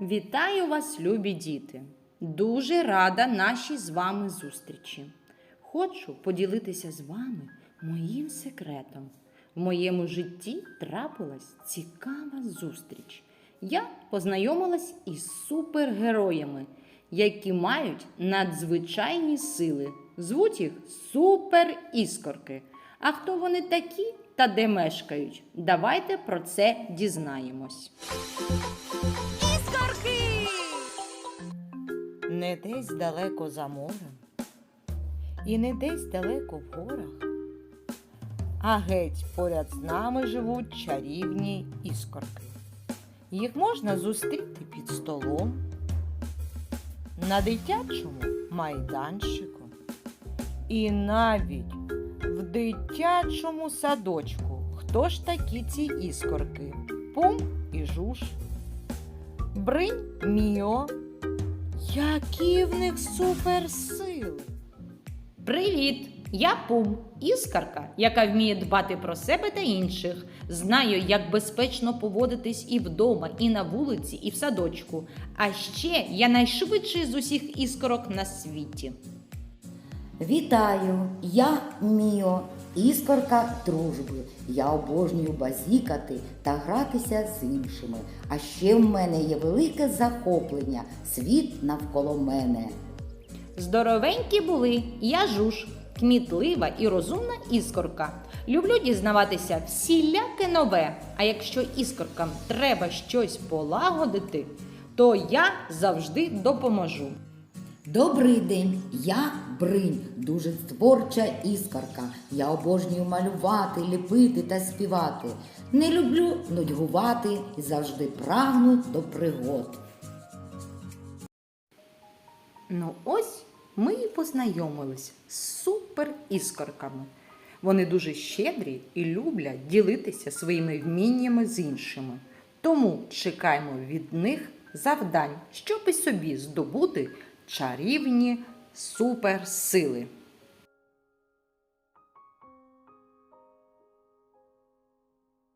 Вітаю вас, любі діти! Дуже рада нашій з вами зустрічі. Хочу поділитися з вами моїм секретом. В моєму житті трапилась цікава зустріч. Я познайомилась із супергероями, які мають надзвичайні сили. Звуть їх суперіскорки. А хто вони такі та де мешкають? Давайте про це дізнаємось. Не десь далеко за морем, і не десь далеко в горах, а геть поряд з нами живуть чарівні іскорки. Їх можна зустріти під столом, на дитячому майданчику і навіть в дитячому садочку. Хто ж такі ці іскорки? Пум і жуж, бринь міо. Які в них суперсили! Привіт! Я Пум, іскарка, яка вміє дбати про себе та інших. Знаю, як безпечно поводитись і вдома, і на вулиці, і в садочку. А ще я найшвидший з усіх іскорок на світі. Вітаю! Я Міо, іскорка дружби. Я обожнюю базікати та гратися з іншими. А ще в мене є велике захоплення світ навколо мене. Здоровенькі були, я жуж, кмітлива і розумна іскорка. Люблю дізнаватися всіляке нове. А якщо іскоркам треба щось полагодити, то я завжди допоможу. Добрий день, я Бринь, дуже творча іскорка. Я обожнюю малювати, ліпити та співати. Не люблю нудьгувати і завжди прагну до пригод. Ну ось ми і познайомились з супер іскорками. Вони дуже щедрі і люблять ділитися своїми вміннями з іншими. Тому чекаємо від них завдань, щоб і собі здобути чарівні суперсили.